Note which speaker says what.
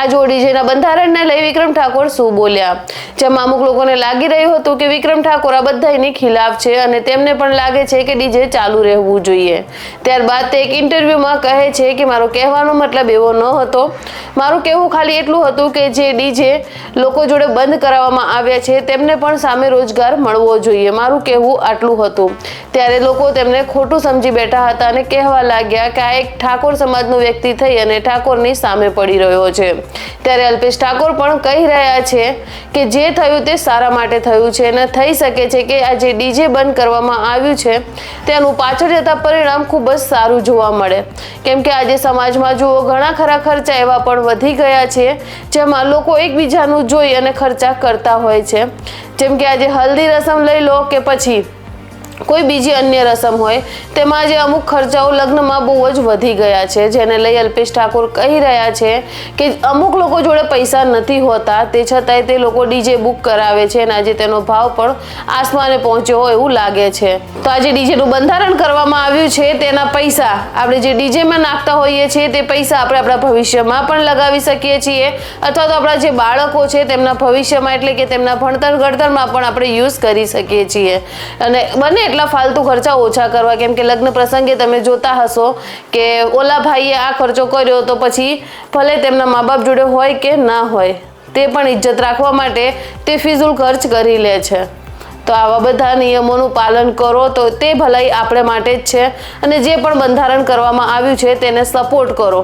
Speaker 1: આ જોડી જેના બંધારણને લઈ વિક્રમ ઠાકોર શું બોલ્યા? જેમાં અમુક લોકોને લાગી રહ્યું હતું કે વિક્રમ ઠાકોર આ બધાની ખિલાફ છે અને તેમને પણ લાગે છે કે ડીજે ચાલુ રહેવું જોઈએ. ત્યારબાદ તે એક ઇન્ટરવ્યૂમાં કહે છે કે મારો કહેવાનો મતલબ એવો ન હતો. મારું કહેવું ખાલી એટલું હતું કે જે ડીજે લોકો જોડે બંધ કરાવવામાં આવ્યા છે તેમને પણ સામે રોજગાર મળવો જોઈએ. મારું કહેવું આટલું હતું. ત્યારે લોકો તેમને ખોટું સમજી બેઠા હતા અને કહેવા લાગ્યા કે આ એક ઠાકોર સમાજનો વ્યક્તિ થઈ અને ઠાકોરની સામે પડી રહ્યો છે. ત્યારે અલ્પેશ ઠાકોર પણ કહી રહ્યા છે કે જે થયું તે સારા માટે થયું છે અને થઈ શકે છે કે આ જે ડીજે બંધ કરવામાં આવ્યું છે, તેનું પાછળ જતા પરિણામ ખૂબ જ સારું જોવા મળે. કેમ કે આજે સમાજમાં જુઓ, ઘણા ખરા ખર્ચા એવા પણ વધી ગયા છે, જેમાં લોકો એકબીજાનું જોઈ અને ખર્ચા કરતા હોય છે. જેમ કે આજે હલ્દી રસમ લઈ લો કે પછી કોઈ બીજી અન્ય રસમ હોય, તેમાં જે અમુક ખર્ચાઓ લગ્નમાં બહુ જ વધી ગયા છે. જેને લઈ અલ્પેશ ઠાકોર કહી રહ્યા છે કે અમુક લોકો જોડે પૈસા નથી હોતા, તે છતાંય તે લોકો ડીજે બુક કરાવે છે અને આજે તેનો ભાવ પણ આસમાને પહોંચ્યો હોય એવું લાગે છે. તો આજે ડીજેનું બંધારણ કરવામાં આવ્યું છે, તેના પૈસા આપણે જે ડીજેમાં નાખતા હોઈએ છીએ, તે પૈસા આપણે આપણા ભવિષ્યમાં પણ લગાવી શકીએ છીએ. અથવા તો આપણા જે બાળકો છે, તેમના ભવિષ્યમાં એટલે કે તેમના ભણતર ગળતરમાં પણ આપણે યુઝ કરી શકીએ છીએ. અને બને એટલા ફાલતુ ખર્ચા ઓછા કરવા? કેમ કે લગ્ન પ્રસંગે તમે જોતા હશો કે ઓલા ભાઈએ આ ખર્ચો કર્યો તો પછી ભલે તેમના મા બાપ જોડે હોય કે ના હોય, તે પણ ઇજ્જત રાખવા માટે તે ફિઝુલ ખર્ચ કરી લે છે. તો આવા બધા નિયમોનું પાલન કરો તો તે ભલાઈ આપણે માટે જ છે અને જે પણ બંધારણ કરવામાં આવ્યું છે તેને સપોર્ટ કરો.